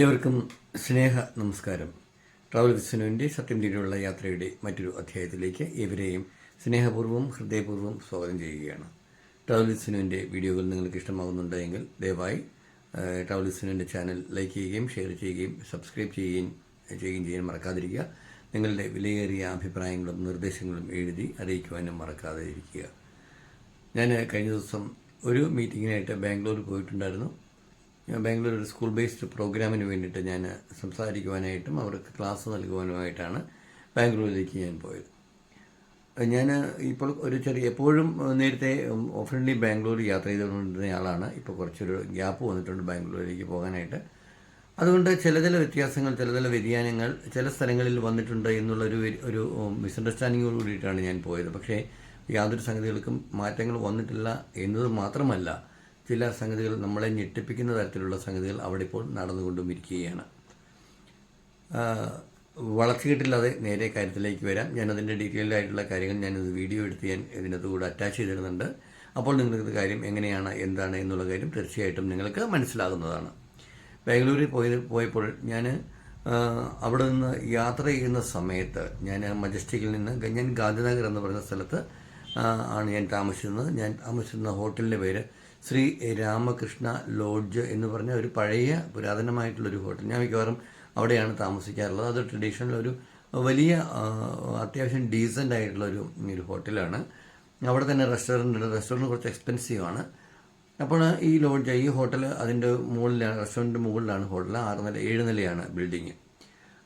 ഏവർക്കും സ്നേഹ നമസ്കാരം. ട്രാവൽ വിസ്നുവിന്റെ സത്യം തീരെയുള്ള യാത്രയുടെ മറ്റൊരു അധ്യായത്തിലേക്ക് ഏവരെയും സ്നേഹപൂർവം ഹൃദയപൂർവം സ്വാഗതം ചെയ്യുകയാണ്. ട്രാവൽ വിസ്നുവിന്റെ വീഡിയോകൾ നിങ്ങൾക്ക് ഇഷ്ടമാകുന്നുണ്ടെങ്കിൽ ദയവായി ട്രാവൽ വിസ്നുവിന്റെ ചാനൽ ലൈക്ക് ചെയ്യുകയും ഷെയർ ചെയ്യുകയും സബ്സ്ക്രൈബ് ചെയ്യുകയും ചെയ്യുകയും ചെയ്യാൻ മറക്കാതിരിക്കുക. നിങ്ങളുടെ വിലയേറിയ അഭിപ്രായങ്ങളും നിർദ്ദേശങ്ങളും എഴുതി അറിയിക്കുവാനും മറക്കാതെ ഇരിക്കുക. ഞാൻ കഴിഞ്ഞ ദിവസം ഒരു മീറ്റിങ്ങിനായിട്ട് ബാംഗ്ലൂർ പോയിട്ടുണ്ടായിരുന്നു. ഞാൻ ബാംഗ്ലൂർ ഒരു സ്കൂൾ ബേസ്ഡ് പ്രോഗ്രാമിന് വേണ്ടിയിട്ട് ഞാൻ സംസാരിക്കുവാനായിട്ടും അവർക്ക് ക്ലാസ് നൽകുവാനുമായിട്ടാണ് ബാംഗ്ലൂരിലേക്ക് ഞാൻ പോയത്. ഞാൻ ഇപ്പോൾ ഒരു ചെറിയ എപ്പോഴും നേരത്തെ ഓഫ്ലി ബാംഗ്ലൂർ യാത്ര ചെയ്തുകൊണ്ടിരുന്ന ആളാണ്. ഇപ്പോൾ കുറച്ചൊരു ഗ്യാപ്പ് വന്നിട്ടുണ്ട് ബാംഗ്ലൂരിലേക്ക് പോകാനായിട്ട്. അതുകൊണ്ട് ചില ചില വ്യത്യാസങ്ങൾ ചില ചില വ്യതിയാനങ്ങൾ ചില സ്ഥലങ്ങളിൽ വന്നിട്ടുണ്ട് എന്നുള്ളൊരു ഒരു മിസ്അണ്ടർസ്റ്റാൻഡിങ്ങോട് കൂടിയിട്ടാണ് ഞാൻ പോയത്. പക്ഷേ യാതൊരു സംഗതികൾക്കും മാറ്റങ്ങൾ വന്നിട്ടില്ല എന്നത് മാത്രമല്ല ചില സംഗതികൾ നമ്മളെ ഞെട്ടിപ്പിക്കുന്ന തരത്തിലുള്ള സംഗതികൾ അവിടെ ഇപ്പോൾ നടന്നുകൊണ്ടും ഇരിക്കുകയാണ് വളച്ചുകെട്ടില്ലാതെ നേരെ കാര്യത്തിലേക്ക് വരാം. ഞാൻ അതിന്റെ ഡീറ്റെയിൽഡ് ആയിട്ടുള്ള കാര്യങ്ങൾ ഞാനിത് വീഡിയോ എടുത്ത് ഞാൻ ഇതിനകത്ത് കൂടെ അറ്റാച്ച് ചെയ്തിടുന്നുണ്ട്. അപ്പോൾ നിങ്ങൾക്ക് കാര്യം എങ്ങനെയാണ് എന്താണ് എന്നുള്ള കാര്യം തീർച്ചയായിട്ടും നിങ്ങൾക്ക് മനസ്സിലാകുന്നതാണ്. ബാംഗ്ലൂരിൽ പോയത് പോയപ്പോൾ ഞാൻ അവിടെ നിന്ന് യാത്ര ചെയ്യുന്ന സമയത്ത് ഞാൻ മജസ്റ്റിക്കിൽ നിന്ന് ഞാൻ ഗാന്ധിനഗർ എന്ന് പറയുന്ന സ്ഥലത്ത് ആണ് ഞാൻ താമസിച്ചിരുന്നത്. ഞാൻ താമസിച്ചിരുന്ന ഹോട്ടലിന്റെ പേര് ശ്രീ രാമകൃഷ്ണ ലോഡ്ജ് എന്ന് പറഞ്ഞ ഒരു പഴയ പുരാതനമായിട്ടുള്ളൊരു ഹോട്ടൽ. ഞാൻ മിക്കവാറും അവിടെയാണ് താമസിക്കാറുള്ളത്. അത് ട്രഡീഷണൽ ഒരു വലിയ അത്യാവശ്യം ഡീസന്റ് ആയിട്ടുള്ളൊരു ഒരു ഹോട്ടലാണ്. അവിടെ തന്നെ റെസ്റ്റോറന്റ് ഉണ്ട്. റെസ്റ്റോറന്റ് കുറച്ച് എക്സ്പെൻസീവ് ആണ്. അപ്പോൾ ഈ ലോഡ്ജ് ഈ ഹോട്ടൽ അതിന്റെ മുകളിലാണ് റെസ്റ്റോറന്റ് മുകളിലാണ് ഹോട്ടൽ. ആറ് നില ഏഴ് നിലയാണ് ബിൽഡിങ്.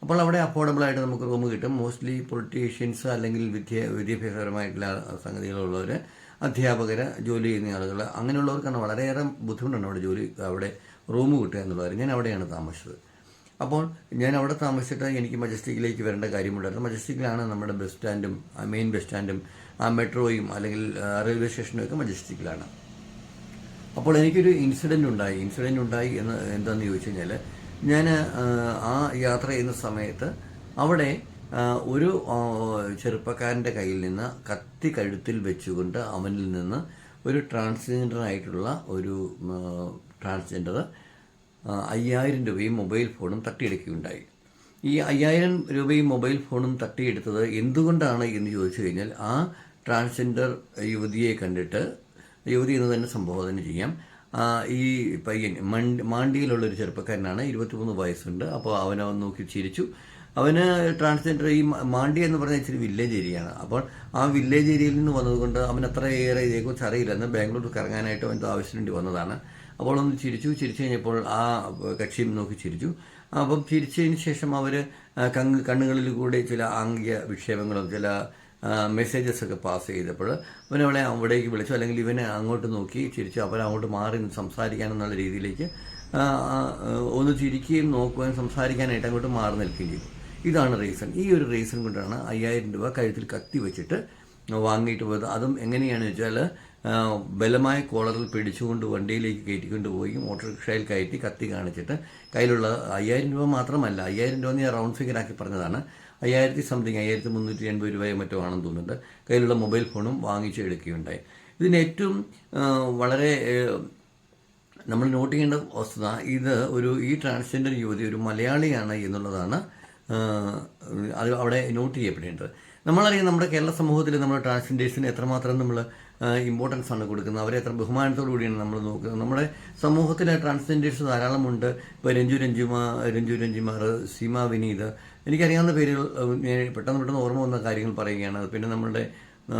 അപ്പോൾ അവിടെ അഫോർഡബിൾ ആയിട്ട് നമുക്ക് റൂം കിട്ടും. മോസ്റ്റ്ലി പൊളിറ്റീഷ്യൻസ് അല്ലെങ്കിൽ വിദ്യ വിദ്യാഭ്യാസപരമായിട്ടുള്ള സംഗതികളുള്ളവർ അധ്യാപകർ ജോലി ചെയ്യുന്ന ആളുകൾ അങ്ങനെയുള്ളവർക്കാണ് വളരെയേറെ ബുദ്ധിമുട്ടാണ് അവിടെ ജോലി അവിടെ റൂം കിട്ടുക എന്നുള്ളത് ഞാൻ അവിടെയാണ് താമസിച്ചത്. അപ്പോൾ ഞാൻ അവിടെ താമസിച്ചിട്ട് എനിക്ക് മജസ്റ്റിക്കിലേക്ക് വരേണ്ട കാര്യമുണ്ടായിരുന്നു. മജസ്റ്റിക്കിലാണ് നമ്മുടെ ബസ് സ്റ്റാൻഡും മെയിൻ ബസ് സ്റ്റാൻഡും ആ മെട്രോയും അല്ലെങ്കിൽ റെയിൽവേ സ്റ്റേഷനും ഒക്കെ മജസ്റ്റിക്കിലാണ്. അപ്പോൾ എനിക്കൊരു ഇൻസിഡന്റ് ഉണ്ടായി. ഇൻസിഡന്റ് ഉണ്ടായി എന്ന് എന്താണെന്ന് ചോദിച്ചു കഴിഞ്ഞാൽ ഞാൻ ആ യാത്ര ചെയ്യുന്ന സമയത്ത് അവിടെ ഒരു ചെറുപ്പക്കാരന്റെ കയ്യിൽ നിന്ന് കത്തി കഴുത്തിൽ വെച്ചുകൊണ്ട് അവനിൽ നിന്ന് ഒരു ട്രാൻസ്ജെൻഡർ ആയിട്ടുള്ള ഒരു ട്രാൻസ്ജെൻഡർ അയ്യായിരം രൂപയും മൊബൈൽ ഫോണും തട്ടിയെടുക്കുകയുണ്ടായി. ഈ അയ്യായിരം രൂപയും മൊബൈൽ ഫോണും തട്ടിയെടുത്തത് എന്തുകൊണ്ടാണ് എന്ന് ചോദിച്ചു കഴിഞ്ഞാൽ ആ ട്രാൻസ്ജെൻഡർ യുവതിയെ കണ്ടിട്ട് യുവതി എന്ന് തന്നെ സംബോധന ചെയ്യാം. ഈ പയ്യൻ മണ്ട് ഒരു ചെറുപ്പക്കാരനാണ് ഇരുപത്തിമൂന്ന് വയസ്സുണ്ട്. അപ്പോൾ അവനെ നോക്കി ചിരിച്ചു. അവന് ട്രാൻസ്ജെൻഡർ ഈ മാണ്ടി എന്ന് പറഞ്ഞ ഇച്ചിരി വില്ലേജ് ഏരിയയാണ് അപ്പോൾ ആ വില്ലേജ് ഏരിയയിൽ നിന്ന് വന്നതുകൊണ്ട് അവൻ അത്ര ഏറെ ഇതേക്കുറിച്ച് അറിയില്ല എന്ന് ബാംഗ്ലൂർ കറങ്ങാനായിട്ട് അവന്റെ ആവശ്യത്തിന് വേണ്ടി വന്നതാണ്. അപ്പോൾ ഒന്ന് ചിരിച്ചു. ചിരിച്ചു കഴിഞ്ഞപ്പോൾ ആ കക്ഷിയും നോക്കി ചിരിച്ചു. അപ്പം ചിരിച്ചതിന് ശേഷം അവർ കണ്ണ് കണ്ണുകളിൽ കൂടെ ചില ആംഗ്യ വിക്ഷേപങ്ങളും ചില മെസ്സേജസ് ഒക്കെ പാസ് ചെയ്തപ്പോൾ അവൻ അവളെ അവിടേക്ക് വിളിച്ചു. അല്ലെങ്കിൽ ഇവനെ അങ്ങോട്ട് നോക്കി ചിരിച്ചു. അവൻ അങ്ങോട്ട് മാറി നിന്ന് സംസാരിക്കാനെന്നുള്ള രീതിയിലേക്ക് ഒന്ന് ചിരിക്കുകയും നോക്കുകയും സംസാരിക്കാനായിട്ട് അങ്ങോട്ട് മാറി നിൽക്കുകയും ചെയ്തു. ഇതാണ് റീസൺ ഈ ഒരു റീസൺ കൊണ്ടാണ് അയ്യായിരം രൂപ കഴുത്തിൽ കത്തി വെച്ചിട്ട് വാങ്ങിയിട്ട് പോയത്. അതും എങ്ങനെയാണെന്ന് വെച്ചാൽ ബലമായ കോളറിൽ പിടിച്ചുകൊണ്ട് വണ്ടിയിലേക്ക് കയറ്റിക്കൊണ്ട് പോയി ഓട്ടോറിക്ഷയിൽ കയറ്റി കത്തി കാണിച്ചിട്ട് കയ്യിലുള്ള അയ്യായിരം രൂപ മാത്രമല്ല അയ്യായിരം രൂപ ഞാൻ റൗണ്ട് ഫിഗർ ആക്കി പറഞ്ഞതാണ്. അയ്യായിരത്തി സംതിങ് അയ്യായിരത്തി മുന്നൂറ്റി എൺപത് രൂപയോ മറ്റോ ആണെന്ന് തോന്നുന്നുണ്ട്. കയ്യിലുള്ള മൊബൈൽ ഫോണും വാങ്ങിച്ച് എടുക്കുകയുണ്ടായി. ഇതിന് ഏറ്റവും വളരെ നമ്മൾ നോട്ട് ചെയ്യേണ്ട വസ്തുത ഇത് ഒരു ഈ ട്രാൻസ്ജെൻഡർ യുവതി ഒരു മലയാളിയാണ് എന്നുള്ളതാണ് അത് അവിടെ നോട്ട് ചെയ്യപ്പെടേണ്ടത് നമ്മളറിയാം നമ്മുടെ കേരള സമൂഹത്തിൽ നമ്മൾ ട്രാൻസ്ജെൻഡേഴ്സിന് എത്രമാത്രം നമ്മൾ ഇമ്പോർട്ടൻസ് ആണ് കൊടുക്കുന്നത്. അവരെ എത്ര ബഹുമാനത്തോടു കൂടിയാണ് നമ്മൾ നോക്കുന്നത്. നമ്മുടെ സമൂഹത്തിൽ ട്രാൻസ്ജെൻഡേഴ്സ് ധാരാളമുണ്ട്. ഇപ്പോൾ രഞ്ജു രഞ്ജുമ രഞ്ജു രഞ്ജിമാർ സീമ വിനീത്. എനിക്കറിയാവുന്ന പേരുകൾ പെട്ടെന്ന് പെട്ടെന്ന് ഓർമ്മ വന്ന കാര്യങ്ങൾ പറയുകയാണ്. പിന്നെ നമ്മളുടെ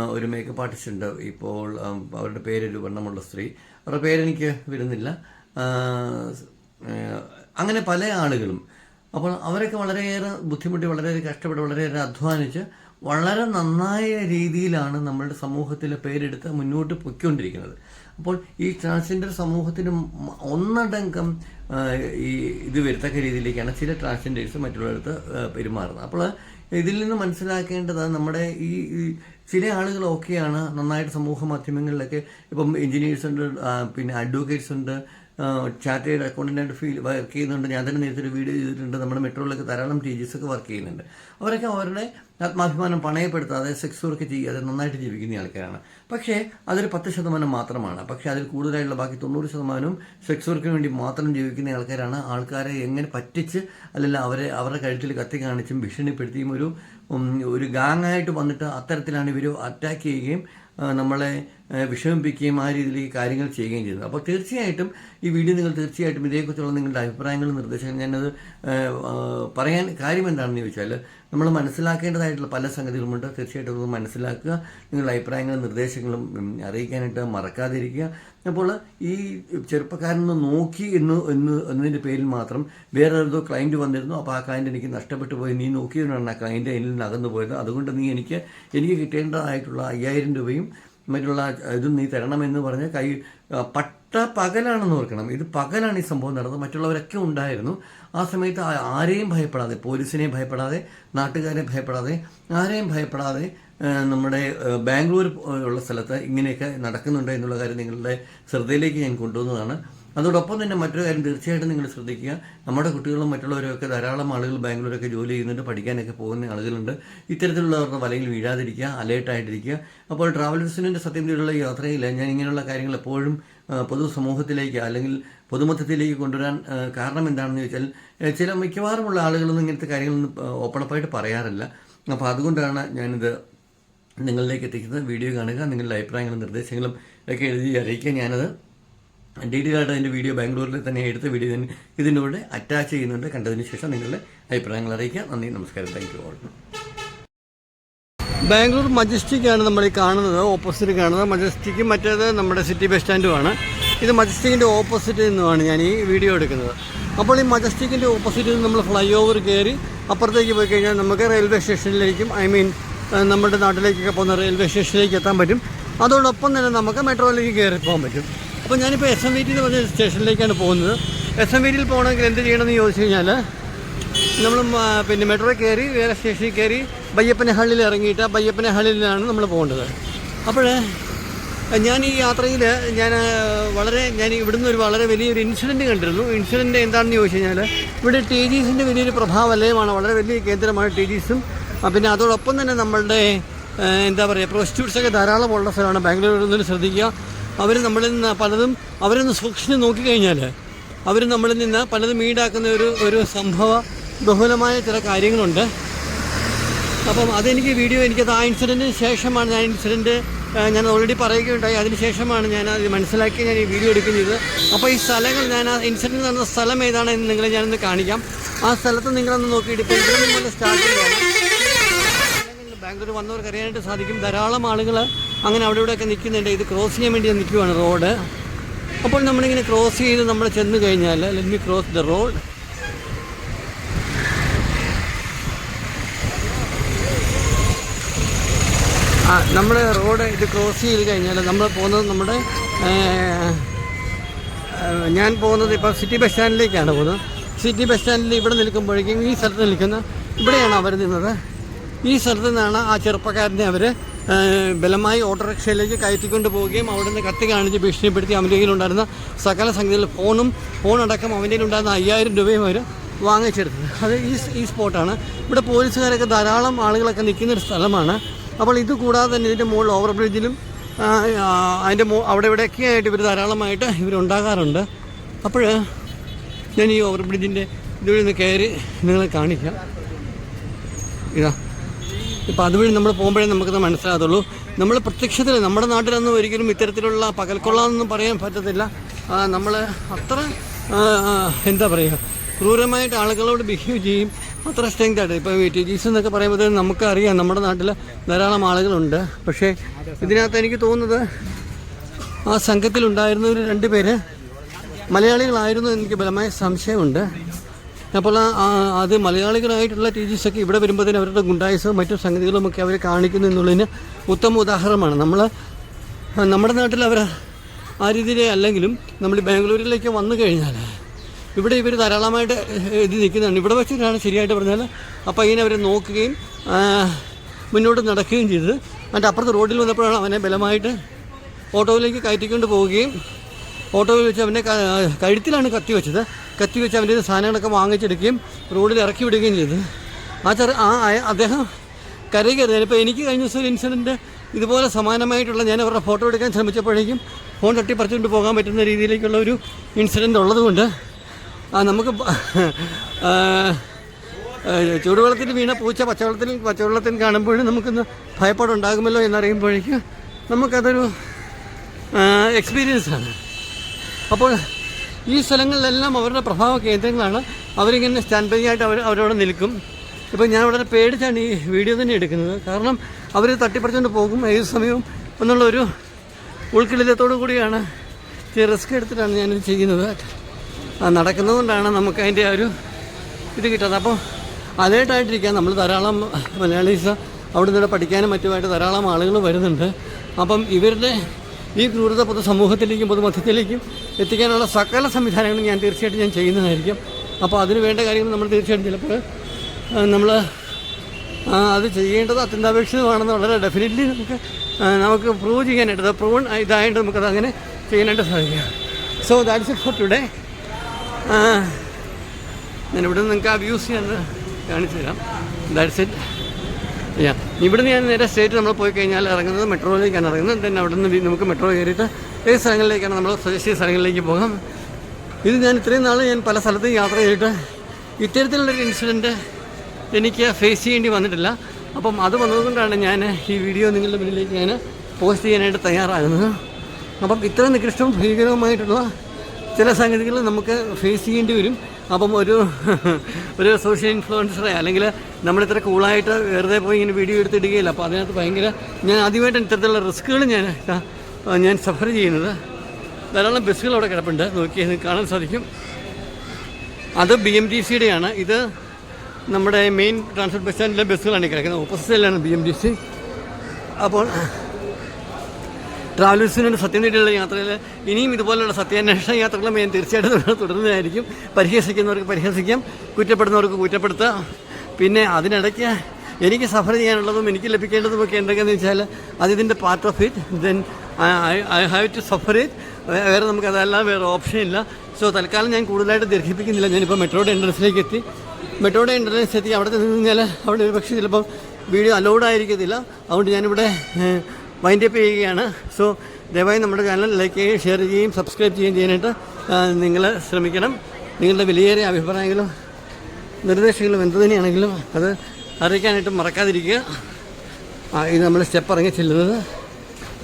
ഒരു മേക്കപ്പ് ആർട്ടിസ്റ്റ് ഉണ്ട്. ഇപ്പോൾ അവരുടെ പേരൊരു വണ്ണമുള്ള സ്ത്രീ. അവരുടെ പേരെനിക്ക് വരുന്നില്ല. അങ്ങനെ പല ആളുകളും അപ്പോൾ അവരൊക്കെ വളരെയേറെ ബുദ്ധിമുട്ടി വളരെയേറെ കഷ്ടപ്പെട്ട് വളരെയേറെ അധ്വാനിച്ച് വളരെ നന്നായ രീതിയിലാണ് നമ്മളുടെ സമൂഹത്തിലെ പേരെടുത്ത് മുന്നോട്ട് പൊയ്ക്കൊണ്ടിരിക്കുന്നത്. അപ്പോൾ ഈ ട്രാൻസ്ജെൻഡർ സമൂഹത്തിന് ഒന്നടങ്കം ഈ ഇത് വരത്തക്ക രീതിയിലേക്കാണ് ചില ട്രാൻസ്ജെൻഡേഴ്സ് മറ്റുള്ളവർക്ക് പെരുമാറുന്നത്. അപ്പോൾ ഇതിൽ നിന്ന് മനസ്സിലാക്കേണ്ടത് നമ്മുടെ ഈ ചില ആളുകളൊക്കെയാണ് നന്നായിട്ട് സമൂഹ മാധ്യമങ്ങളിലൊക്കെ ഇപ്പം എഞ്ചിനീയേഴ്സ് ഉണ്ട് പിന്നെ അഡ്വക്കേറ്റ്സ് ഉണ്ട് ചാറ്റേഡ് അക്കൗണ്ടന്റായിട്ട് ഫീൽ വർക്ക് ചെയ്യുന്നുണ്ട്. ഞാൻ തന്നെ നേരത്തെ ഒരു വീഡിയോ ചെയ്തിട്ടുണ്ട്. നമ്മുടെ മെട്രോയിലൊക്കെ ധാരാളം ടീച്ചേഴ്സൊക്കെ വർക്ക് ചെയ്യുന്നുണ്ട്. അവരൊക്കെ അവരുടെ ആത്മാഭിമാനം പണയപ്പെടുത്താതെ സെക്സ് വർക്ക് ചെയ്യാതെ നന്നായിട്ട് ജീവിക്കുന്ന ആൾക്കാരാണ്. പക്ഷേ അതൊരു പത്ത് ശതമാനം മാത്രമാണ്. പക്ഷേ അതിൽ കൂടുതലായിട്ടുള്ള ബാക്കി തൊണ്ണൂറ് ശതമാനവും സെക്സ് വർക്കിന് വേണ്ടി മാത്രം ജീവിക്കുന്ന ആൾക്കാരാണ്. ആൾക്കാരെ എങ്ങനെ പറ്റിച്ച് അല്ലെങ്കിൽ അവരെ അവരുടെ കഴുത്തിൽ കത്തി കാണിച്ചും ഭീഷണിപ്പെടുത്തിയും ഒരു ഒരു ഗാങ്ങായിട്ട് വന്നിട്ട് അത്തരത്തിലാണ് ഇവർ അറ്റാക്ക് ചെയ്യുകയും നമ്മളെ വിഷമിപ്പിക്കുകയും ആ രീതിയിലേക്ക് കാര്യങ്ങൾ ചെയ്യുകയും ചെയ്യുന്നു അപ്പോൾ തീർച്ചയായിട്ടും ഈ വീഡിയോ നിങ്ങൾ തീർച്ചയായിട്ടും ഇതേക്കുറിച്ചുള്ള നിങ്ങളുടെ അഭിപ്രായങ്ങളും നിർദ്ദേശങ്ങൾ ഞാനത് പറയാൻ കാര്യം എന്താണെന്ന് ചോദിച്ചാൽ നമ്മൾ മനസ്സിലാക്കേണ്ടതായിട്ടുള്ള പല സംഗതികളുമുണ്ട്. തീർച്ചയായിട്ടും അത് മനസ്സിലാക്കുക നിങ്ങളുടെ അഭിപ്രായങ്ങളും നിർദ്ദേശങ്ങളും അറിയിക്കാനായിട്ട് മറക്കാതിരിക്കുക. അപ്പോൾ ഈ ചെറുപ്പക്കാരനൊന്ന് നോക്കി എന്ന് എന്ന് എന്നതിന്റെ പേരിൽ മാത്രം വേറെ ഏതോ ക്ലയന്റ് വന്നിരുന്നു. അപ്പോൾ ആ ക്ലയന്റ് എനിക്ക് നഷ്ടപ്പെട്ടു പോയി. നീ നോക്കിയതുകൊണ്ടാണ് ആ ക്ലയന്റ് എന്നിൽ നിന്ന് അകന്നു പോയത് അതുകൊണ്ട് നീ എനിക്ക് എനിക്ക് കിട്ടേണ്ടതായിട്ടുള്ള അയ്യായിരം രൂപയും മറ്റുള്ള ഇതും നീ തരണമെന്ന് പറഞ്ഞ് കൈ പട്ട പകലാണെന്ന് ഓർക്കണം. ഇത് പകലാണ് ഈ സംഭവം നടന്നത്. മറ്റുള്ളവരൊക്കെ ഉണ്ടായിരുന്നു. ആ സമയത്ത് ആരെയും ഭയപ്പെടാതെ പോലീസിനെ ഭയപ്പെടാതെ നാട്ടുകാരെ ഭയപ്പെടാതെ ആരെയും ഭയപ്പെടാതെ നമ്മുടെ ബാംഗ്ലൂർ ഉള്ള സ്ഥലത്ത് ഇങ്ങനെയൊക്കെ നടക്കുന്നുണ്ട് എന്നുള്ള കാര്യം നിങ്ങളുടെ ശ്രദ്ധയിലേക്ക് ഞാൻ കൊണ്ടുവന്നതാണ്. അതോടൊപ്പം തന്നെ മറ്റൊരു കാര്യം തീർച്ചയായിട്ടും നിങ്ങൾ ശ്രദ്ധിക്കുക. നമ്മുടെ കുട്ടികളും മറ്റുള്ളവരൊക്കെ ധാരാളം ആളുകൾ ബാംഗ്ലൂരൊക്കെ ജോലി ചെയ്യുന്നുണ്ട് പഠിക്കാനൊക്കെ പോകുന്ന ആളുകളുണ്ട്. ഇത്തരത്തിലുള്ളവരുടെ വലയിൽ വീഴാതിരിക്കുക അലേർട്ടായിട്ടിരിക്കുക അപ്പോൾ ട്രാവൽ സത്യം തീരുള്ള യാത്രയിൽ ഞാൻ ഇങ്ങനെയുള്ള കാര്യങ്ങൾ എപ്പോഴും പൊതുസമൂഹത്തിലേക്ക് അല്ലെങ്കിൽ പൊതുമൊത്തത്തിലേക്ക് കൊണ്ടുവരാൻ കാരണം എന്താണെന്ന് ചോദിച്ചാൽ ചില മിക്കവാറുമുള്ള ആളുകളൊന്നും ഇങ്ങനത്തെ കാര്യങ്ങളൊന്നും ഓപ്പണപ്പായിട്ട് പറയാറില്ല. അപ്പോൾ അതുകൊണ്ടാണ് ഞാനിത് നിങ്ങളിലേക്ക് എത്തിക്കുന്നത്. വീഡിയോ കാണുക നിങ്ങളുടെ അഭിപ്രായങ്ങളും നിർദ്ദേശങ്ങളും ഒക്കെ എഴുതി അറിയിക്കുക ഞാനത്. ഡീറ്റെയിൽ ആയിട്ട് അതിന്റെ വീഡിയോ ബാംഗ്ലൂരിൽ തന്നെ എടുത്ത വീഡിയോ തന്നെ ഇതിന്റെ കൂടെ അറ്റാച്ച് ചെയ്യുന്നുണ്ട്. കണ്ടതിന് ശേഷം നിങ്ങളുടെ അഭിപ്രായങ്ങൾ അറിയിക്കുക നന്ദി നമസ്കാരം. താങ്ക് യു ഓൾ ബാംഗ്ലൂർ മജസ്റ്റിക്കാണ് നമ്മൾ ഈ കാണുന്നത്. ഓപ്പോസിറ്റ് കാണുന്നത്. മജസ്റ്റിക്കും മറ്റേത് നമ്മുടെ സിറ്റി ബസ് സ്റ്റാൻഡുമാണ് ഇത് മജസ്റ്റിക്കിന്റെ ഓപ്പോസിറ്റ് നിന്നുമാണ് ഞാൻ ഈ വീഡിയോ എടുക്കുന്നത്. അപ്പോൾ ഈ മജസ്റ്റിക്കിന്റെ ഓപ്പോസിറ്റിൽ നിന്ന് നമ്മൾ ഫ്ലൈ ഓവർ കയറി അപ്പുറത്തേക്ക് പോയി കഴിഞ്ഞാൽ നമുക്ക് റെയിൽവേ സ്റ്റേഷനിലേക്കും ഐ മീൻ നമ്മുടെ നാട്ടിലേക്കൊക്കെ പോകുന്ന റെയിൽവേ സ്റ്റേഷനിലേക്ക് എത്താൻ പറ്റും. അതോടൊപ്പം തന്നെ നമുക്ക് മെട്രോയിലേക്ക് കയറി പോകാൻ പറ്റും. അപ്പോൾ ഞാനിപ്പോൾ എസ് എം വി ടി എന്ന് പറഞ്ഞ സ്റ്റേഷനിലേക്കാണ് പോകുന്നത്. എസ് എം വി ടിയിൽ പോകണമെങ്കിൽ എന്ത് ചെയ്യണമെന്ന് ചോദിച്ചു കഴിഞ്ഞാൽ നമ്മൾ പിന്നെ മെട്രോ കയറി വേറെ സ്റ്റേഷനിൽ കയറി ബയ്യപ്പനെ ഹള്ളിൽ ഇറങ്ങിയിട്ട് ആ ബയ്യപ്പനഹള്ളിലാണ് നമ്മൾ പോകേണ്ടത്. അപ്പോൾ ഞാൻ ഈ യാത്രയിൽ ഞാൻ വളരെ ഞാൻ ഇവിടുന്ന് ഒരു വളരെ വലിയൊരു ഇൻസിഡന്റ് കണ്ടിരുന്നു. ഇൻസിഡന്റ് എന്താണെന്ന് ചോദിച്ചു കഴിഞ്ഞാൽ ഇവിടെ ടി ജീസിന്റെ വലിയൊരു പ്രഭാവലയമാണ്. വളരെ വലിയ കേന്ദ്രമാണ് ടി ജീസും പിന്നെ അതോടൊപ്പം തന്നെ നമ്മളുടെ എന്താ പറയുക പ്രോസ്റ്റിറ്റ്യൂട്ട്സൊക്കെ ധാരാളം ഉള്ള സ്ഥലമാണ്. ബാംഗ്ലൂരിൽ നിന്ന് ശ്രദ്ധിക്കുക. അവർ നമ്മളിൽ നിന്ന് പലതും അവരൊന്ന് സൂക്ഷിച്ച് നോക്കിക്കഴിഞ്ഞാൽ അവർ നമ്മളിൽ നിന്ന് പലതും ഈടാക്കുന്ന ഒരു ഒരു സംഭവ ബഹുലമായ ചില കാര്യങ്ങളുണ്ട്. അപ്പം അതെനിക്ക് വീഡിയോ എനിക്കത് ആ ഇൻസിഡന്റിന് ശേഷമാണ് ഞാൻ ഇൻസിഡന്റ് ഞാൻ ഓൾറെഡി പറയുകയുണ്ടായി. അതിന് ശേഷമാണ് ഞാൻ അത് മനസ്സിലാക്കി ഞാൻ ഈ വീഡിയോ എടുക്കുന്നത്. അപ്പോൾ ഈ സ്ഥലങ്ങൾ ഞാൻ ആ ഇൻസിഡന്റ് നടന്ന സ്ഥലം ഏതാണെന്ന് നിങ്ങളെ ഞാനൊന്ന് കാണിക്കാം. ആ സ്ഥലത്ത് നിങ്ങളൊന്ന് നോക്കിയിട്ട് ഇപ്പോൾ ഇവിടെ നിങ്ങളുടെ സ്റ്റാർട്ട് ചെയ്യുകയാണ് ബാംഗ്ലൂർ വന്നവർക്ക് അറിയാനായിട്ട് സാധിക്കും. ധാരാളം ആളുകൾ അങ്ങനെ അവിടെ ഇവിടെയൊക്കെ നിൽക്കുന്നുണ്ട്. ഇത് ക്രോസ് ചെയ്യാൻ വേണ്ടി നിൽക്കുവാണ് റോഡ് അപ്പോൾ നമ്മളിങ്ങനെ ക്രോസ് ചെയ്ത് നമ്മൾ ചെന്ന് കഴിഞ്ഞാൽ let me cross the road ആ നമ്മുടെ റോഡ് ഇത് ക്രോസ് ചെയ്ത് കഴിഞ്ഞാൽ നമ്മൾ പോകുന്നത് നമ്മുടെ ഞാൻ പോകുന്നത് ഇപ്പോൾ സിറ്റി ബസ് സ്റ്റാൻഡിലേക്കാണ് പോകുന്നത്. സിറ്റി ബസ് സ്റ്റാൻഡിൽ ഇവിടെ നിൽക്കുമ്പോഴേക്കും ഈ സ്ഥലത്ത് നിൽക്കുന്ന ഇവിടെയാണ് അവർ നിന്നത്. ഈ സ്ഥലത്ത് നിന്നാണ് ആ ചെറുപ്പക്കാരനെ അവർ ബലമായി ഓട്ടോറിക്ഷയിലേക്ക് കയറ്റിക്കൊണ്ട് പോവുകയും അവിടെ കത്തി കാണിച്ച് ഭീഷണിപ്പെടുത്തി അവന്റെ കയ്യിലുണ്ടായിരുന്ന സകല സംഗതികൾ ഫോണും ഫോണടക്കം അവന്റെ കയ്യിലുണ്ടായിരുന്ന അയ്യായിരം രൂപയും അവർ വാങ്ങിച്ചെടുത്തത്. അത് ഈ ഈ സ്പോട്ടാണ്. ഇവിടെ പോലീസുകാരൊക്കെ ധാരാളം ആളുകളൊക്കെ നിൽക്കുന്ന ഒരു സ്ഥലമാണ്. അപ്പോൾ ഇത് കൂടാതെ തന്നെ ഇതിന്റെ മുകളിൽ ഓവർ ബ്രിഡ്ജിലും അതിന്റെ മോ അവിടെ ഇവിടെയൊക്കെ ആയിട്ട് ഇവർ ധാരാളമായിട്ട് ഇവരുണ്ടാകാറുണ്ട്. അപ്പോൾ ഞാൻ ഈ ഓവർ ബ്രിഡ്ജിന്റെ ഇതുവഴി നിന്ന് കയറി നിങ്ങളെ കാണിക്കാം. ഇതാ. ഇപ്പോൾ അതുവഴി നമ്മൾ പോകുമ്പോഴേ നമുക്കത് മനസ്സിലാകത്തുള്ളൂ. നമ്മൾ പ്രത്യക്ഷത്തിൽ നമ്മുടെ നാട്ടിലൊന്നും ഒരിക്കലും ഇത്തരത്തിലുള്ള പകൽക്കൊള്ളാമെന്നൊന്നും പറയാൻ പറ്റത്തില്ല. നമ്മൾ അത്ര എന്താ പറയുക ക്രൂരമായിട്ട് ആളുകളോട് ബിഹേവ് ചെയ്യും. അത്ര സ്ട്രെങ്ത് ആയിട്ട്. ഇപ്പോൾ ടി ജീസ് എന്നൊക്കെ പറയുമ്പോഴത്തേക്കും നമുക്കറിയാം നമ്മുടെ നാട്ടിൽ ധാരാളം ആളുകളുണ്ട്. പക്ഷേ ഇതിനകത്ത് എനിക്ക് തോന്നുന്നത് ആ സംഘത്തിലുണ്ടായിരുന്നവർ രണ്ട് പേര് മലയാളികളായിരുന്നു എനിക്ക് ബലമായ സംശയമുണ്ട്. അപ്പോൾ അത് മലയാളികളായിട്ടുള്ള ടീച്ചേഴ്സൊക്കെ ഇവിടെ വരുമ്പോഴത്തേന് അവരുടെ ഗുണ്ടായസവും മറ്റു സംഗതികളുമൊക്കെ അവർ കാണിക്കുന്നു എന്നുള്ളതിന് ഉത്തമ ഉദാഹരണമാണ്. നമ്മൾ നമ്മുടെ നാട്ടിൽ അവർ ആ രീതിയിലെ അല്ലെങ്കിലും നമ്മൾ ബാംഗ്ലൂരിലേക്ക് വന്നു കഴിഞ്ഞാൽ ഇവിടെ ഇവർ ധാരാളമായിട്ട് ഇത് നിൽക്കുന്നതാണ് ഇവിടെ വെച്ചിട്ടാണ് ശരിയായിട്ട് പറഞ്ഞാൽ അപ്പം ഇങ്ങനെ അവരെ നോക്കുകയും മുന്നോട്ട് നടക്കുകയും ചെയ്തത്. എന്നിട്ട് അപ്പുറത്ത് റോഡിൽ വന്നപ്പോഴാണ് അവനെ ബലമായിട്ട് ഓട്ടോയിലേക്ക് കയറ്റിക്കൊണ്ട് പോവുകയും ഓട്ടോയിൽ വെച്ച് അവന്റെ കഴുത്തിലാണ് കത്തി വെച്ചത്. കത്തി വെച്ച് അവന്റെ സാധനങ്ങളൊക്കെ വാങ്ങിച്ചെടുക്കുകയും റോഡിൽ ഇറക്കി വിടുകയും ചെയ്തു. ആ ചെറു ആ അദ്ദേഹം കരയുകയായിരുന്നു ഇപ്പോൾ എനിക്ക് കഴിഞ്ഞ ദിവസം ഒരു ഇൻസിഡന്റ് ഇതുപോലെ സമാനമായിട്ടുള്ള ഞാൻ അവരുടെ ഫോട്ടോ എടുക്കാൻ ശ്രമിച്ചപ്പോഴേക്കും ഫോൺ തട്ടി പറിച്ചുകൊണ്ട് പോകാൻ പറ്റുന്ന രീതിയിലേക്കുള്ള ഒരു ഇൻസിഡന്റ് ഉള്ളതുകൊണ്ട് നമുക്ക് ചൂടുവെള്ളത്തിൽ വീണ പൂച്ച പച്ചവെള്ളത്തിൽ പച്ചവെള്ളത്തിൽ കാണുമ്പോഴും നമുക്കൊന്ന് ഭയപ്പാടുണ്ടാകുമല്ലോ എന്നറിയുമ്പോഴേക്കും നമുക്കതൊരു എക്സ്പീരിയൻസാണ് അപ്പോൾ ഈ സ്ഥലങ്ങളിലെല്ലാം അവരുടെ പ്രഭാവ കേന്ദ്രങ്ങളാണ്. അവരിങ്ങനെ സ്റ്റാൻഡ് ബൈ ആയിട്ട് അവർ അവരവിടെ നിൽക്കും. ഇപ്പോൾ ഞാൻ വളരെ പേടിച്ചാണ് ഈ വീഡിയോ തന്നെ എടുക്കുന്നത്. കാരണം അവർ തട്ടിപ്പറിച്ചുകൊണ്ട് പോകും ഏത് സമയവും എന്നുള്ളൊരു ഉൾക്കിളിലത്തോടു കൂടിയാണ് റിസ്ക് എടുത്തിട്ടാണ് ഞാനിത് ചെയ്യുന്നത്. നടക്കുന്നതുകൊണ്ടാണ് നമുക്ക് അതിന്റെ ഒരു ഇത് കിട്ടുന്നത്. അപ്പോൾ അലേർട്ടായിട്ടിരിക്കുക നമ്മൾ ധാരാളം മലയാളീസ് അവിടെ നിന്ന് പഠിക്കാനും മറ്റുമായിട്ട് ധാരാളം ആളുകൾ വരുന്നുണ്ട്. അപ്പം ഇവരുടെ ഈ ക്രൂരത പൊതു സമൂഹത്തിലേക്കും പൊതുമധ്യത്തിലേക്കും എത്തിക്കാനുള്ള സകല സംവിധാനങ്ങളും ഞാൻ തീർച്ചയായിട്ടും ഞാൻ ചെയ്യുന്നതായിരിക്കും. അപ്പോൾ അതിന് വേണ്ട കാര്യങ്ങൾ നമ്മൾ തീർച്ചയായിട്ടും ചിലപ്പോൾ നമ്മൾ അത് ചെയ്യേണ്ടത് അത്യന്താപേക്ഷിതമാണെന്ന് വളരെ ഡെഫിനറ്റ്ലി നമുക്ക് നമുക്ക് പ്രൂവ് ചെയ്യാനായിട്ട് പ്രൂവൺ ഇതായിട്ട് നമുക്കത് അങ്ങനെ ചെയ്യാനായിട്ട് സാധിക്കും. So that's it for today ഞാൻ ഇവിടെ നിങ്ങൾക്ക് ആ വ്യൂസ് ഞാൻ കാണിച്ചു തരാം ദാറ്റ്സ് ഇറ്റ് യാ ഇവിടുന്ന് ഞാൻ നേരെ സ്റ്റേറ്റ് നമ്മൾ പോയി കഴിഞ്ഞാൽ ഇറങ്ങുന്നത് മെട്രോയിലേക്കാണ് ഇറങ്ങുന്നത്. ദെൻ അവിടെ നിന്ന് നമുക്ക് മെട്രോ കയറിയിട്ട് ഏത് സ്ഥലങ്ങളിലേക്കാണ് നമ്മൾ ചെയ്ത സ്ഥലങ്ങളിലേക്ക് പോകാം. ഇത് ഞാൻ ഇത്രയും നാൾ ഞാൻ പല സ്ഥലത്തും യാത്ര ചെയ്തിട്ട് ഇത്തരത്തിലുള്ളൊരു ഇൻസിഡന്റ് എനിക്ക് ഫേസ് ചെയ്യേണ്ടി വന്നിട്ടില്ല. അപ്പം അത് വന്നതുകൊണ്ടാണ് ഞാൻ ഈ വീഡിയോ നിങ്ങളുടെ മുന്നിലേക്ക് ഞാൻ പോസ്റ്റ് ചെയ്യാനായിട്ട് തയ്യാറാകുന്നത്. അപ്പം ഇത്ര നികൃഷ്ടവും ഭീകരവുമായിട്ടുള്ള ചില സംഗതികൾ നമുക്ക് ഫേസ് ചെയ്യേണ്ടി വരും. അപ്പം ഒരു ഒരു സോഷ്യൽ ഇൻഫ്ലുവൻസറെ അല്ലെങ്കിൽ നമ്മൾ നമ്മളിത്ര കൂളായിട്ട് വെറുതെ പോയി ഇങ്ങനെ വീഡിയോ എടുത്തിടുകയില്ല. അപ്പോൾ അതിനകത്ത് ഭയങ്കര ഞാൻ ആദ്യമായിട്ട് ഇത്തരത്തിലുള്ള റിസ്ക്കുകൾ ഞാൻ ഞാൻ സഫർ ചെയ്യുന്നത്. ധാരാളം ബസ്സുകൾ അവിടെ കിടപ്പുണ്ട്. നോക്കി കാണാൻ സാധിക്കും. അത് ബി എം ടി സിയുടെയാണ് ഇത് നമ്മുടെ മെയിൻ ട്രാൻസ്പോർട്ട് ബസ് സ്റ്റാൻഡിലെ ബസ്സുകളാണ് കിടക്കുന്നത്. ഓപ്പോസിറ്റിലാണ് ബി എം ടി സി അപ്പോൾ ട്രാവലേഴ്സിനോട് സത്യം നേടിയുള്ള യാത്രയിൽ ഇനിയും ഇതുപോലെയുള്ള സത്യാന്വേഷണ യാത്രകളും ഞാൻ തീർച്ചയായിട്ടും തുടരുന്നതായിരിക്കും. പരിഹസിക്കുന്നവർക്ക് പരിഹസിക്കാം കുറ്റപ്പെടുന്നവർക്ക് കുറ്റപ്പെടുത്താം. പിന്നെ അതിനിടയ്ക്ക് എനിക്ക് സഫർ ചെയ്യാനുള്ളതും എനിക്ക് ലഭിക്കേണ്ടതും ഒക്കെ എന്തൊക്കെയാണെന്ന് വെച്ചാൽ അതിതിന്റെ part of it then I have to suffer it വേറെ നമുക്ക് അതല്ല വേറെ ഓപ്ഷൻ ഇല്ല. സോ തൽക്കാലം ഞാൻ കൂടുതലായിട്ട് ദീർഘിപ്പിക്കുന്നില്ല. ഞാനിപ്പോൾ മെട്രോയുടെ എൻട്രൻസിലേക്ക് എത്തി. മെട്രോയുടെ എൻട്രൻസ് എത്തി. അവിടെ നിന്ന് കഴിഞ്ഞാൽ അവിടെ ഒരു പക്ഷേ ചിലപ്പോൾ വീഡിയോ അലൗഡ് ആയിരിക്കത്തില്ല. അതുകൊണ്ട് ഞാനിവിടെ വൈൻഡ് അപ്പ് ചെയ്യുകയാണ്. സോ ദയവായി നമ്മുടെ ചാനൽ ലൈക്ക് ചെയ്യുകയും ഷെയർ ചെയ്യുകയും സബ്സ്ക്രൈബ് ചെയ്യുകയും ചെയ്യാനായിട്ട് നിങ്ങൾ ശ്രമിക്കണം. നിങ്ങളുടെ വിലയേറിയ അഭിപ്രായങ്ങളും നിർദ്ദേശങ്ങളും എന്ത് തന്നെയാണെങ്കിലും അത് അറിയിക്കാനായിട്ട് മറക്കാതിരിക്കുക. ഇത് നമ്മൾ സ്റ്റെപ്പ് ഇറങ്ങി ചെല്ലുന്നത്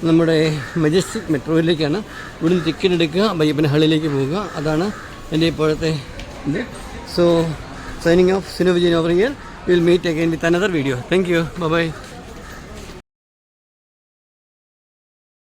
നമ്മുടെ മജസ്റ്റിക് മെട്രോയിലേക്കാണ് ഇവിടുന്ന് ടിക്കറ്റ് എടുക്കുക ബയ്യപ്പൻ ഹാളിലേക്ക് പോവുക അതാണ് എന്റെ ഇപ്പോഴത്തെ ഇത്. So signing off Sino Vijayan over here will meet again with another video thank you bye